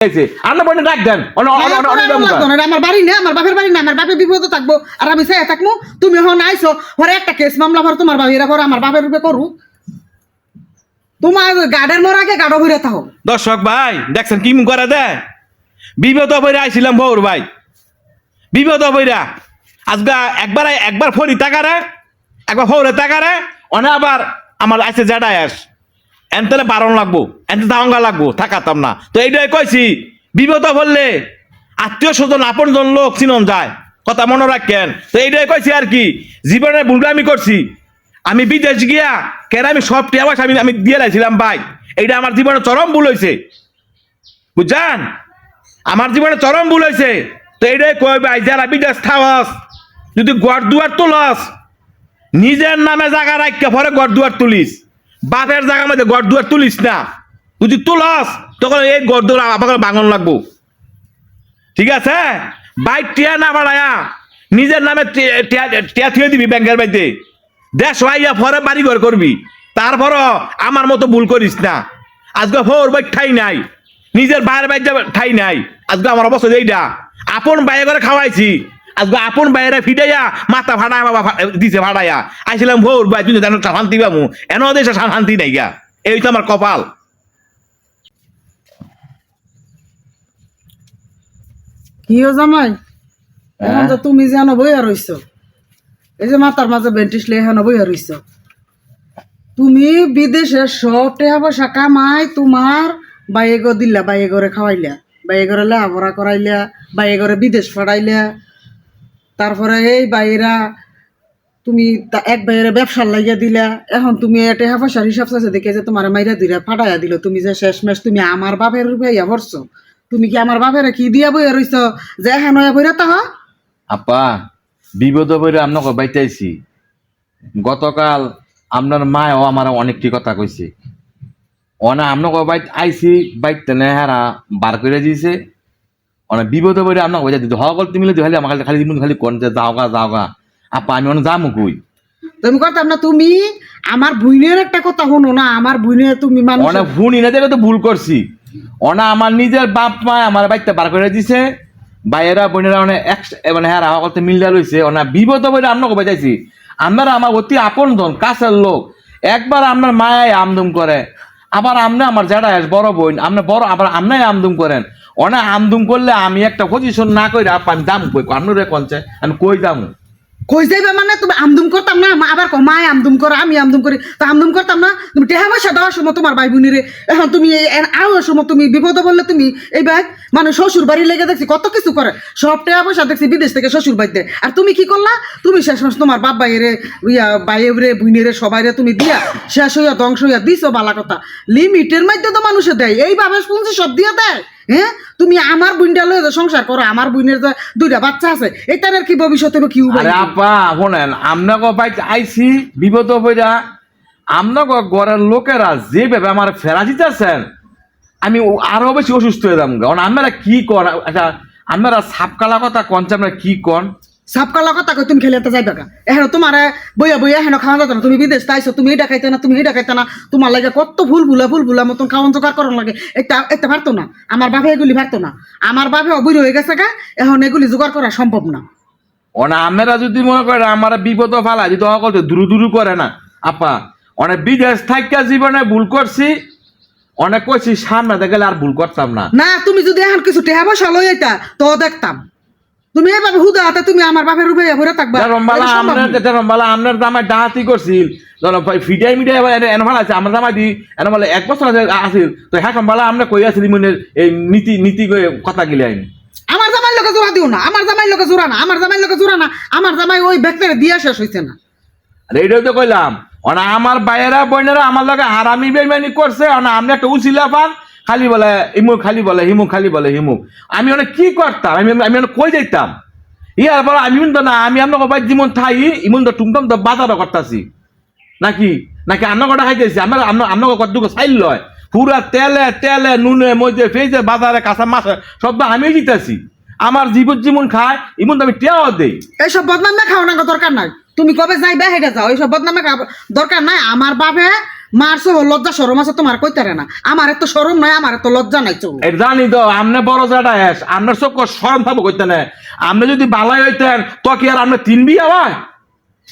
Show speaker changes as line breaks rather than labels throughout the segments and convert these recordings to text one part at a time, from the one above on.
আমার বাড়ি না আমার বাপের বাড়ি না আমার বাপের বিপদে থাকব। আর আমি চাই থাকব তুমি আইসো। পরে একটা কেস মামলা ভর তোমার করে আমার বাপের রূপে করু। তোমার গার্ডের মোর আগে গাড়ো ভরে থাকো
দর্শক ভাই দেখছেন কি মুখ করে দেয়? বিপদ বইরা আইছিলাম ভোর ভাই। বিপদ বইরা। আজকে একবার একবার ফরি টাকারে একবার ফৌরে টাকারে অনে আবার আমার আইসে জেডায় আস। এন তাহলে বারণ লাগবো এনতে দাঙ্গা লাগবো থাকাতাম না। তো এইটাই কইছি, বিপদ বললে আত্মীয় স্বজন আপন জন লোক চিনন যায়, কথা মনে রাখেন। তো এইটাই কইছি আর কি, জীবনে ভুলটা আমি করছি। আমি বিদেশ গিয়া কেন আমি সব টিয়া আমি আমি দিয়ে রাখছিলাম ভাই, এইটা আমার জীবনে চরম ভুল হয়েছে বুঝছেন? আমার জীবনে চরম ভুল হয়েছে তো এইটাই কই ভাই, যারা বিদেশ থাওয়াস, যদি গড় দুয়ার তোলাস, নিজের নামে জায়গা রাখতে পরে গড় দুয়ার তুলিস। বাপের জায়গা মধ্যে গড় দুয়ার তুলিস না। যদি তুলাস, তখন এই গড় দুয়ার আমাকে বাঙন লাগবো। ঠিক আছে? বাইক টিয়া না বাড়ায়া, নিজের নামে টিয়া থুয়ে দিবি ব্যাংকের বাড়িতে। দেশ হইয়া ফরে বাড়ি ঘর করবি। তারপরও আমার মতো ভুল করিস না। আজকে ফোর বাইক ঠাই নাই। নিজের বাইরে বাইর ঠাই নাই। আজকে আমার অবস্থা এইটা আপন বাইরে করে খাওয়াইছি। আজকে আপন বাইরে ফিটাইয়া মাথা ভাড়ায় বাবা দিছে ভাড়াইয়া আইছিলাম ভোর তুই জানো শান্তি পাবো এন দেশে শান্তি নাই গা এই তো আমার কপাল।
কিও জামাই? এখন তো তুমি যেন বইয়া রইছ এই যে মাথার মাঝে বেন্টিস বইয়া রইছ তুমি বিদেশে সব টাকা পয়সা কামাই তোমার বাইয়ে গো দিলা বাইয়ে ঘরে খাওয়াইলা বাইয়ে ঘরে লেহাপড়া করাইলা বাইয়ে ঘরে বিদেশ ফাড়াইলা তারপরে এই বাইরা তুমি এক বাইরে ব্যবসার লাগিয়া দিলা, এখন তুমি টাকা পয়সার হিসাব চাইছে দেখে যে তোমার মাইরা দিলা, ফাটাইয়া দিল। তুমি যে শেষমেশ তুমি আমার বাপের ইয়া ভরছো তুমি কি আমার বাপের কি দিয়া বইয়া রইছ? যে এখন বইরা তাহ?
আপা, বিপদ বইরে আপনাকে বাইতাইছি। গতকাল আপনার মায়ও আমার অনেকটি কথা কইছে। অনা আপনাকে বাইত আইছি, বাইত তেনে হারা বার করে দিয়েছে অনেক বিপদ বইরে আপনাকে বাইতে দিতে সকল তুমি খালি আমার খালি তুমি খালি কোন যে যাওগা যাওগা আপা আমি অনেক যামু কই?
তুমি করতাম না তুমি আমার বুইনের একটা কথা শোনো না আমার বুইনের তুমি মানুষ
অনেক ভুল ইনাতে তো ভুল করছি। অনা আমার নিজের বাপ মা আমার বাইতে বার করে দিছে। বাইরা বোনেরা অনেক এক মানে হ্যাঁ সকলতে মিলিয়া লইছে অনা বিপদ বইরে আপনাকে বাইতাইছি আপনারা আমার অতি আপন ধন কাছের লোক। একবার আপনার মায়ায় আমদুম করে। আবার আমনে আমার জেডা বড় বোন আপনি বড় আবার আমনাই আমদুম করেন। অনেক আমদুম করলে আমি একটা পজিশন না করে আপা আমি দাম কই আপনারে কনছে আমি কই দাম?
কই যাইবে মানে? তুমি আমদুম করতাম না? আবার কো মায় আমদুম করে, আমি আমদুম করি। তো আমদুম করতাম না? তুমি টেহা পয়সা দেওয়ার সময় তোমার ভাই বোনিরে এখন তুমি আওয়ার সময় তুমি বিপদ বললে তুমি এই ব্যাগ মানে শ্বশুর বাড়ি লেগে দেখছি, কত কিছু করে। সব টাকা পয়সা দেখছি বিদেশ থেকে শ্বশুর বাড়িতে। আর তুমি কি করলা? তুমি শেষ মাস তোমার বাপ ভাইয়েরে ইয়া, ভাইয়েরে বুইনেরে সবাইরে তুমি দিয়া, শেষ হইয়া ধ্বংস হইয়া দিছো বালা কথা। লিমিটের মধ্যে তো মানুষে দেয়। এইভাবে শুনছি সব দিয়ে দেয়। হ্যাঁ? তুমি আমার বুনটা লয়ে সংসার করো আমার বুনের যে দুইটা বাচ্চা আছে এটার কি ভবিষ্যতে হবে কি
আরে আপা শোনেন আপনাকে বাইতে আইছি বিপদ বইরা আপনাকে ঘরের লোকেরা যেভাবে আমার ফেরা দিতেছেন আমি আরও বেশি অসুস্থ হয়ে যাব কারণ আপনারা কি কর আচ্ছা আপনারা সাপকালা কথা কনছে আপনারা কি কন?
সাপকালা কথা কই তুমি খেলে যাইবে কা এখন তোমার বইয়া বইয়া হেন খাওয়া যেত না তুমি বিদেশ তাইছো তুমি এটা খাইতে না তুমি এটা খাইতে না। তোমার লাগে কত ভুল ভুলা ভুল ভুলা মতন খাওয়ান জোগাড় করার লাগে। একটা একটা পারতো না। আমার বাপে এগুলি পারতো না। আমার বাপে অবৈর হয়ে গেছে গা এখন এগুলি জোগাড় করা সম্ভব না।
অনে আপনারা যদি মনে করেন আমার বিপদ ফালা যদি অকল দূর দূর করে না। আপা অনেক বিদেশ থাকা জীবনে ভুল করছি অনেক কইছি সামনে দেখলে আর ভুল করতাম না।
না তুমি যদি এখন কিছু টেহা লই এটা তো দেখতাম। তুমি এইভাবে হুদা হাতে তুমি আমার বাপের রূপে থাকবা।
রম্বালা আপনার
না।
রম্বালা আপনার দামায় ডাহাতি করছিল। ভাই ফিডাই মিডিয়া এনে ভালো আছে আমার দামাই দি এনে বলে এক বছর আছিল। তো হ্যাঁ রম্বালা আমরা কই আছিল মনের এই নীতি নীতি কথা গিলে আইন?
আমার জামাই লোকে জোড়া দিও না আমার জামাই লোকে জোড়া না আমার জামাই লোকে জোড়া না আমার জামাই ওই ব্যক্তির দিয়া শেষ হইছে না।
আর তো কইলাম। অনা আমার বাইরা বোনেরা আমার লগে হারামি বেমানি করছে অনা আমরা একটা উচিলা পান খালি বলে ইমুক খালি বলে হিমুক খালি বলে হিমুক আমি অনেক কি করতাম? আমি আমি অনেক কই যাইতাম? ইয়ার পর আমি তো না, আমি আপনাকে বাইর যেমন থাই ইমন তো টুমটম তো বাজারও করতাছি। নাকি? নাকি আমরা কটা খাইতেছি? আমরা আপনাকে কতটুকু চাইল লয়? পুরা তেলে তেলে, নুনে মজে ফেজে বাজারে, কাঁচা মাছ, সব আমি দিতেছি। আমার জীবন জীবন খায় ইমন তো আমি টেয়াও দেই।
এইসব বদনাম না খাওয়া না দরকার নাই। তুমি কবে যাইবে হেঁটে যাও, এইসব বদনামে দরকার নাই। আমার বাপে মারছো লজ্জা সরম আছে তোমার কইতারে না। আমার সরম নাই আমার লজ্জা নাই চলো।
জানি তো আমনে বড় জাটা এস আপনার চোখ সরম থাকব কইতে না। আপনি যদি বালাই হইতেন তো কি আর আপনি তিন বিয়া হয়?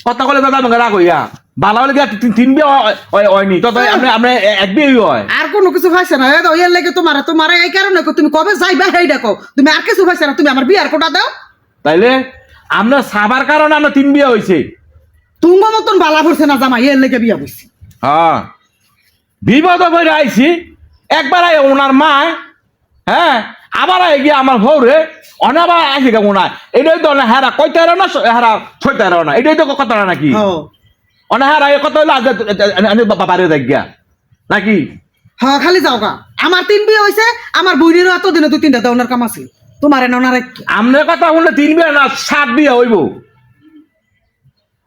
কথা কলে দাদা আমাকে রাগ হইয়া। বালা হলে তিন- তিন বিয়া হয়নি? তো তো আপনি আপনি এক বিয়ে হয়।
আর কোনো কিছু না। এ লেগে তোমার তোমার এই কারণে তুমি কবে যাইবা হেই দেখো। তুমি আর কিছু না তুমি আমার বিয়ার কোটা দাও।
তাইলে আপনার সাবার কারণে আমরা তিন বিয়া হয়েছে
তুঙ্গ মতন বালা পড়ছে না জামাই এর লেগে বিয়া বইছি
হ্যাঁ বিপদ করে আইছি একবার আই ওনার মা হ্যাঁ আবার আই গিয়ে আমার ভৌরে অনাবার আইসি কে ওনার এটাই তো হেরা কইতে না হেরা ছইতে না এটাই তো কথা না নাকি
হ
অনা হেরা এ কত হইল আজ বাবারে দেখ গিয়া নাকি
হ খালি যাও গা আমার তিন বিয়ে হইছে আমার বুড়িরও এত দিনে দুই তিনটা দেওয়ার কাম আছে তোমার এনে ওনার এক-
কথা শুনলে তিন বিয়া না সাত বিয়া হইব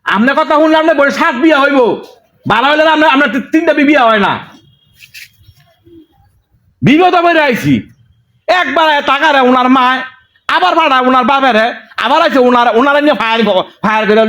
আমনের কথা শুনলে বলে সাত বিয়া হইব বারো হইলে আমরা আমরা তিনটা বিয়া হয় না। বিগত বেড়ে আইছি। একবার টাকা রে ওনার মায়, আবার ভাড়া ওনার বাপেরে, আবার আছে ওনার ওনারা নিয়ে ফায়ার ফায়ার করে